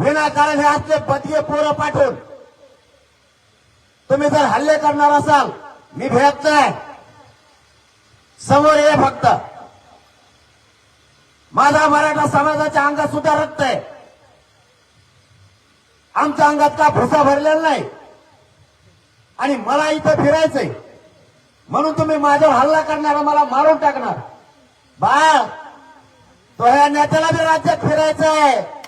विनाकारण हे असले बदगे पोरं पाठवून. तुम्ही जर हल्ले करणार असाल मी भेट नाही. समोर ये फक्त. माझा मराठा समाजाच्या अंगात सुद्धा रक्त आहे. आमच्या अंगात का भुसा भरलेला नाही? आणि मला इथं फिरायचंय. म्हणून तुम्ही माझ्यावर हल्ला करणार मला मारून टाकणार. बाळ तो ह्या नेत्याला बी राज्यात फिरायचंय.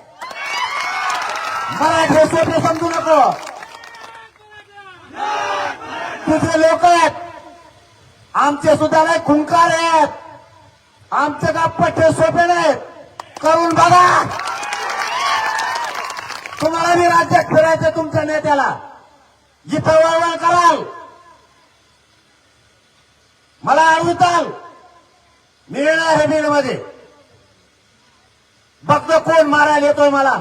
मराठी सोपे समजू नको. तुझे लोक आहेत. आमचे सुद्धा नाही खुंकार आहेत. आमचे का पठ्ठे सोपे नाहीत. करून बघा. तुम्हाला मी राज्यात फिरायचं तुमच्या नेत्याला. इथं वळवळ कराल. मला अडवताल मिळणार हे बीडमध्ये बघतो कोण मारायला येतोय मला.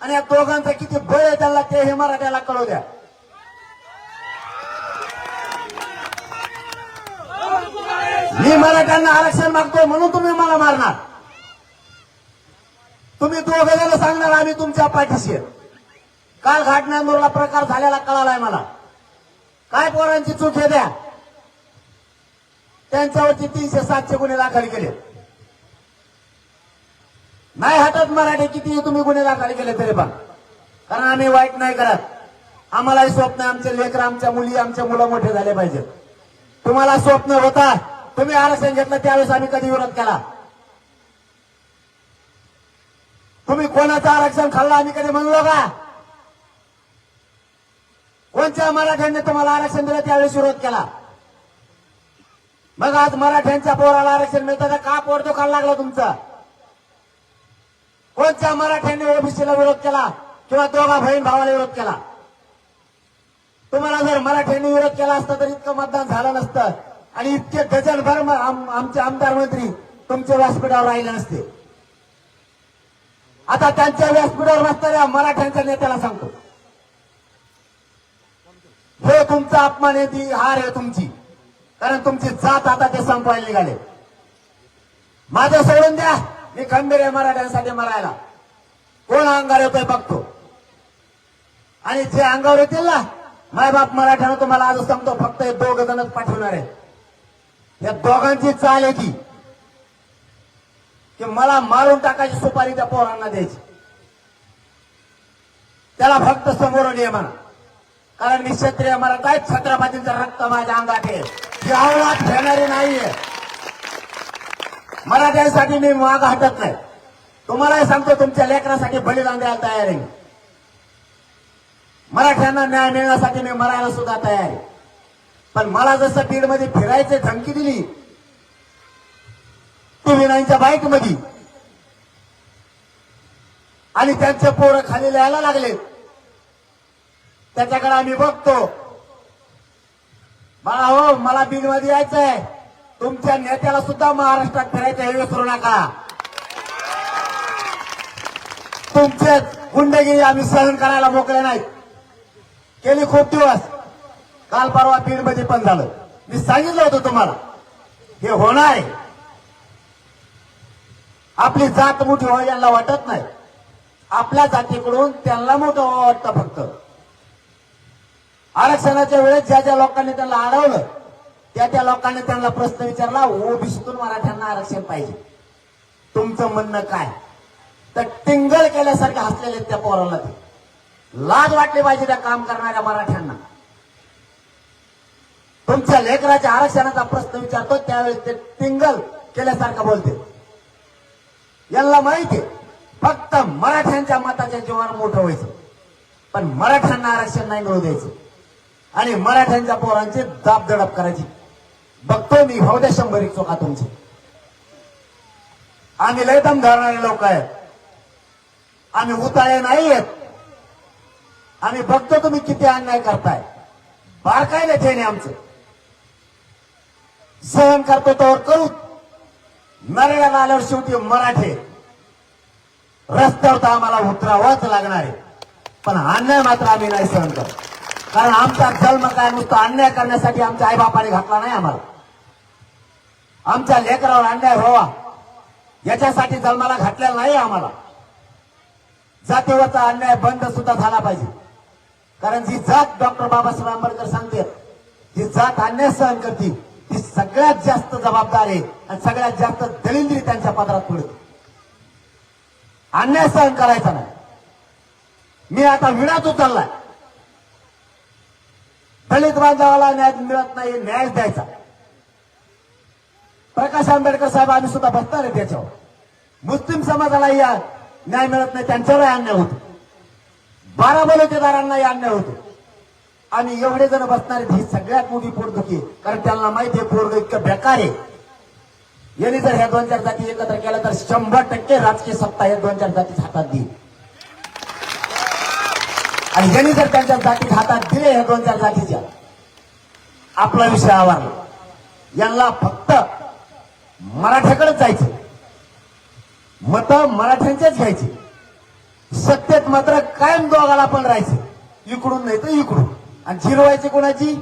आणि या दोघांचा किती बळ आहे त्याला ते हे मराठ्याला कळू द्या. मी मराठ्यांना आरक्षण मागतोय म्हणून तुम्ही मला मारणार. तुम्ही दोघ जण सांगणार आम्ही तुमच्या पाठीशी काल घाटनांदूरला प्रकार झालेला कळालाय मला. काय पोरांची चूक हे द्या त्यांच्यावरती तीनशे सातशे गुन्हे दाखल केले. नाही हातात मराठी किती तुम्ही गुन्हे दाखल केले तरी पण. कारण आम्ही वाईट नाही करत. आम्हालाही स्वप्न आमचे लेकर आमच्या मुली आमच्या मुलं मोठे झाले पाहिजेत. तुम्हाला स्वप्न होता. तुम्ही आरक्षण घेतलं त्यावेळेस आम्ही कधी विरोध केला? तुम्ही कोणाचं आरक्षण खाल्लं आम्ही कधी म्हणलो का? कोणत्या मराठ्यांनी तुम्हाला आरक्षण दिलं त्यावेळेस विरोध केला? मग आज मराठ्यांच्या पोराला आरक्षण मिळतं का पोर तो लागला तुमचा? कोणत्या मराठ्यांनी ओबीसीला विरोध केला किंवा दोघा बहीण भावाला विरोध केला? तुम्हाला जर मराठ्यांनी विरोध केला असता तर इतकं मतदान झालं नसतं आणि इतके डझनभर आमचे आमदार मंत्री तुमच्या व्यासपीठावर राहिले नसते. आता त्यांच्या व्यासपीठावर नसणाऱ्या मराठ्यांच्या नेत्याला सांगतो. हे तुमचा अपमान आहे ती हार आहे तुमची. कारण तुमची जात आता ते संपवायला निघाले. माझं सोडून द्या. मी खंबीर आहे मराठ्यांसाठी मरायला. कोण अंगावर येतोय बघतो. आणि जे अंगावर येतील ना मायबाप मराठ्यानं तुम्हाला आज सांगतो फक्त हे दोघ जणच पाठवणार आहे. या दोघांची चाल आहे ती. की मला मारून टाकायची सुपारी त्या पोरांना द्यायची. त्याला फक्त समोरून ये म्हणा. कारण मी क्षत्रिय मराठा आहे छत्रपतींचं रक्त माझ्या अंगात आहे. ही आवळात घेणारी नाहीये. मराठ्यांसाठी मी माग हटत नाही. तुम्हालाही सांगतो तुमच्या लेकरासाठी बलिदान द्यायला तयार आहे मराठ्यांना न्याय मिळण्यासाठी मी मरायला सुद्धा तयार आहे. पण मला जसं बीडमध्ये फिरायची धमकी दिली टू व्हीलरच्या बाईकमध्ये आणि त्यांचे पोरं खाली लिहायला लागले. त्याच्याकडे आम्ही बघतो. बाळा हो मला बीडमध्ये आहे तुमच्या नेत्याला सुद्धा महाराष्ट्रात फिरायचं हे विसरू नका. तुमचे गुंडगिरी आम्ही सहन करायला मोकळे नाही गेली खूप दिवस. काल परवा तीन बजे पण झालं. मी सांगितलं होतं तुम्हाला. हे होणार आहे. आपली जात मोठी व्हावी यांना वाटत नाही. आपल्या जातीकडून त्यांना मोठं व्हावं वाटतं फक्त. आरक्षणाच्या वेळेस ज्या ज्या लोकांनी त्यांना अडवलं त्या त्या लोकांनी त्यांना प्रश्न विचारला ओबीसीतून मराठ्यांना आरक्षण पाहिजे. तुमचं म्हणणं काय? तर टिंगल केल्यासारखे हसलेले त्या पोराला ते. लाज वाटली पाहिजे त्या काम करणाऱ्या मराठ्यांना. तुमच्या लेकराच्या आरक्षणाचा प्रश्न विचारतो त्यावेळेस ते टिंगल केल्यासारखं बोलते. यांना माहिती फक्त मराठ्यांच्या मताच्या जीवावर मोठं व्हायचं. पण मराठ्यांना आरक्षण नाही मिळू द्यायचं. आणि मराठ्यांच्या पोरांची दाबदडप करायची. बघतो मी भाऊ द्या शंभर एक चोका तुमची. आम्ही लय दम धरणारे लोक आहेत. आम्ही उताळे नाही आहेत. आम्ही बघतो तुम्ही किती अन्याय करताय. बारकायला ठेणे आमचं. सहन करतो तर करू. नरेला आल्यावर शेवटी मराठे. रस्त्यावर तर आम्हाला उतरावाच लागणार आहे. पण अन्याय मात्र आम्ही नाही सहन करत. कारण आमचा जन्म काय नुसतं अन्याय करण्यासाठी आमच्या आईबापाने घातला नाही आम्हाला. आमच्या लेकरावर अन्याय व्हावा. याच्यासाठी जन्माला घातलेला नाही आम्हाला. जातीवरचा अन्याय बंद सुद्धा झाला पाहिजे. कारण जी जात डॉक्टर बाबासाहेब आंबेडकर सांगते जी जात अन्याय सहन करते ती सगळ्यात जास्त जबाबदार आहे आणि सगळ्यात जास्त दलिंद्री त्यांच्या पदरात पडते. अन्याय सहन करायचा नाही. मी आता विडाच उचललाय दलित बांधवाला न्याय मिळत नाही न्याय द्यायचा. प्रकाश आंबेडकर साहेब आम्ही सुद्धा बसणार आहे त्याच्यावर. मुस्लिम समाजाला या न्याय मिळत नाही त्यांच्यावरही अन्याय होतो. बाराबलुकेदारांनाही अन्याय होतो. आणि एवढे जण बसणार आहेत ही सगळ्यात मोठी पोटदुखी कारण त्यांना माहिती आहे पोरग इतकं बेकार आहे. यांनी जर ह्या दोन चार जाती एकत्र केल्या तर शंभर टक्के राजकीय सत्ता या दोन चार जाती हातात देईल. आणि ज्यांनी जर त्यांच्या जातीत हातात दिले ह्या दोन चार जातीच्या आपला विषय आवारला यांना फक्त मराठ्याकडे जायचं. मत मराठ्यांचेच घ्यायचे. सत्तेत मात्र कायम दोघाला पण राहायचं. इकडून नाही तर इकडून. आणि जिरवायची कोणाची?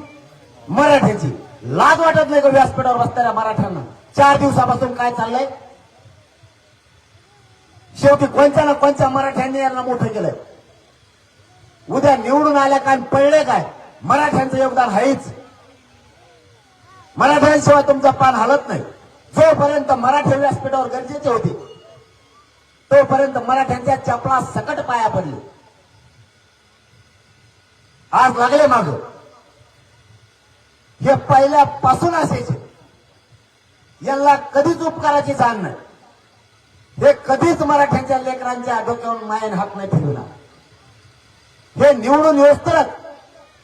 मराठ्याची. लाज वाटत नाही का व्यासपीठावर बसणाऱ्या मराठ्यांना? चार दिवसापासून काय चाललंय? शेवटी कोणत्या ना कोणत्या मराठ्यांनी यांना मोठं केलंय? उद्या निवडून आल्या काय पडले काय? मराठ्यांचं योगदान आहेच मराठ्यांशिवाय तुमचं पान हलत नाही. जोपर्यंत मराठी व्यासपीठावर गरजेचे होते तोपर्यंत मराठ्यांच्या चपला सकट पाया पडले. आज लागले माग. हे पहिल्यापासून असायचे. याला कधीच उपकाराची जाण नाही. हे कधीच मराठ्यांच्या लेकरांच्या डोक्यावरून मायन हात नाही ठेवणार हे निवडून येऊस तर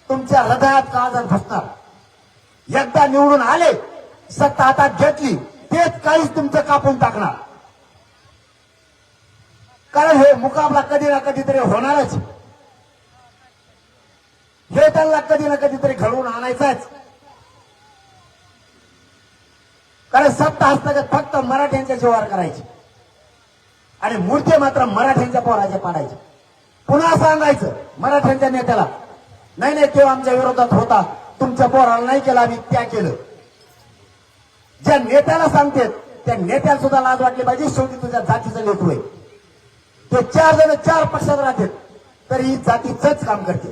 तुमच्या हृदयात काळजात घसणार एकदा निवडून आले सत्ता हातात घेतली तेच काहीच तुमचं कापून टाकणार. कारण हे मुकाबला कधी ना कधीतरी होणारच. हे त्यांना कधी ना कधीतरी घडवून आणायचंच. कारण सत्ता हस्तगत फक्त मराठ्यांच्या जीवावर करायची. आणि मूर्ती मात्र मराठ्यांच्या पोराचे पाडायचे. पुन्हा सांगायचं मराठ्यांच्या नेत्याला नाही नाही तो आमच्या विरोधात होता. तुमच्या पोराला नाही केला आम्ही त्या केलं. ज्या नेत्याला सांगते त्या नेत्याला सुद्धा लाज वाटली पाहिजे शेवटी तुझ्या जातीचं लेकरू आहे. ते चार जण चार पक्षात राहतात तरी ही जातीच काम करते.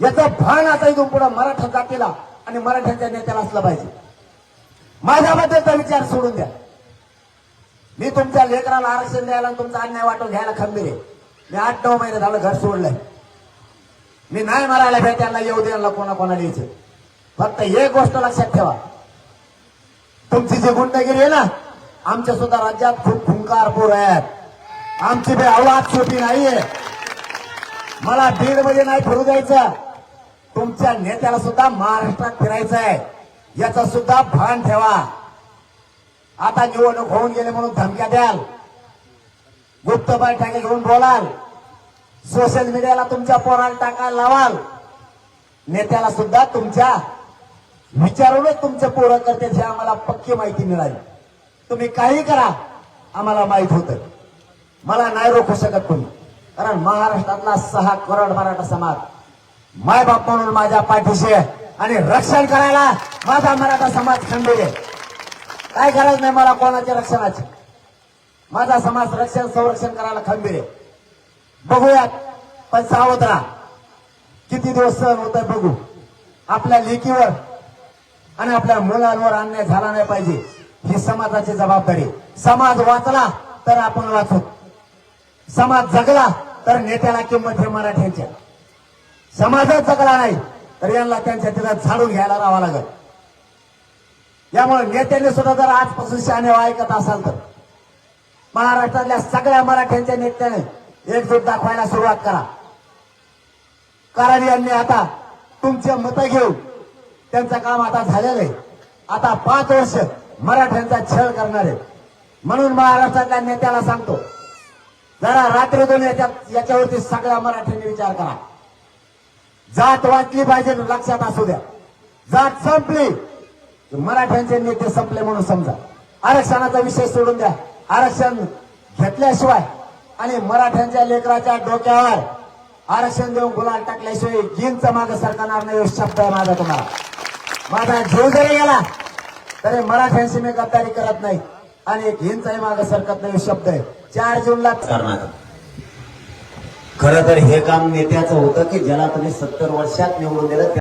याचं भान आता इथून पुढे मराठा जातीला आणि मराठ्यांच्या नेत्याला असलं पाहिजे. माझ्याबद्दलचा विचार सोडून द्या. मी तुमच्या लेकराला आरक्षण द्यायला आणि तुमचा अन्याय वाटून घ्यायला खंबीर आहे. मी आठ नऊ महिने झालं घर सोडलंय. मी नाही मारायला भेटायला येऊ द्यायला कोणा कोणा फक्त एक गोष्ट लक्षात ठेवा. तुमची जी गुंडगिरी आहे ना आमच्या सुद्धा राज्यात खूप फुंकार पूर आहेत. आमची बी अवलाद छोटी नाहीये. मला बीडमध्ये नाही फिरू द्यायचं. तुमच्या नेत्याला सुद्धा महाराष्ट्रात फिरायचं आहे याचा सुद्धा भान ठेवा. आता निवडणूक होऊन गेले म्हणून धमक्या द्याल. गुप्त बैठकी घेऊन बोलाल. सोशल मीडियाला तुमच्या पोराला टाकायला लावाल. नेत्याला सुद्धा तुमच्या विचारूनच तुमचे पोरं करते हे आम्हाला पक्की माहिती मिळाली. तुम्ही काही करा आम्हाला माहीत होतं. मला नाही रोखू शकत तुम्ही कारण महाराष्ट्रातला सहा करोड मराठा समाज मायबाप म्हणून माझ्या पाठीशी आहे आणि रक्षण करायला माझा मराठा समाज खंबीर आहे. काय गरज नाही मला कोणाच्या रक्षणाची. माझा समाज रक्षण संरक्षण करायला खंबीर आहे. बघूयात पण सावध राहा किती दिवस सहन होत बघू. आपल्या लेकीवर आणि आपल्या मुलांवर अन्याय झाला नाही पाहिजे ही समाजाची जबाबदारी समाज वाचला तर आपण वाचू. समाज जगला तर नेत्याला किंमत हे मराठ्यांच्या. समाजच जगला नाही तर यांना त्यांच्या तिला झाडून घ्यायला राहावं लागत यामुळे नेत्यांनी सुद्धा जर आजपासून शहाणे ऐकत असाल तर. महाराष्ट्रातल्या सगळ्या मराठ्यांच्या नेत्याने एकजूट दाखवायला सुरुवात करा. कारण यांनी आता तुमचे मत घेऊन त्यांचं काम आता झालेलं आहे. आता पाच वर्ष मराठ्यांचा छळ करणार. आहे म्हणून महाराष्ट्रातल्या नेत्याला सांगतो जरा रात्रीतून याच्या याच्यावरती सगळ्या मराठ्यांनी विचार करा. जात वाचली पाहिजे लक्षात असू द्या. जात संपली मराठ्यांचे नेते संपले म्हणून समजा. आरक्षणाचा विषय सोडून द्या. आरक्षण घेतल्याशिवाय आणि मराठ्यांच्या लेकराच्या डोक्यावर आरक्षण देऊन गुलाल टाकल्याशिवाय जीनचं मागं सरकारणार नाही शब्द आहे माझा तुम्हाला. माझा जीव जरी गेला तरी मराठ्यांशी मी गद्दारी करत नाही आणि एक हिंचाही मागे सरकत नाही शब्द आहे. चार जूनला करणार. खर तर हे काम नेत्याचं होतं की ज्याला तुम्ही सत्तर वर्षात निवडून दिलं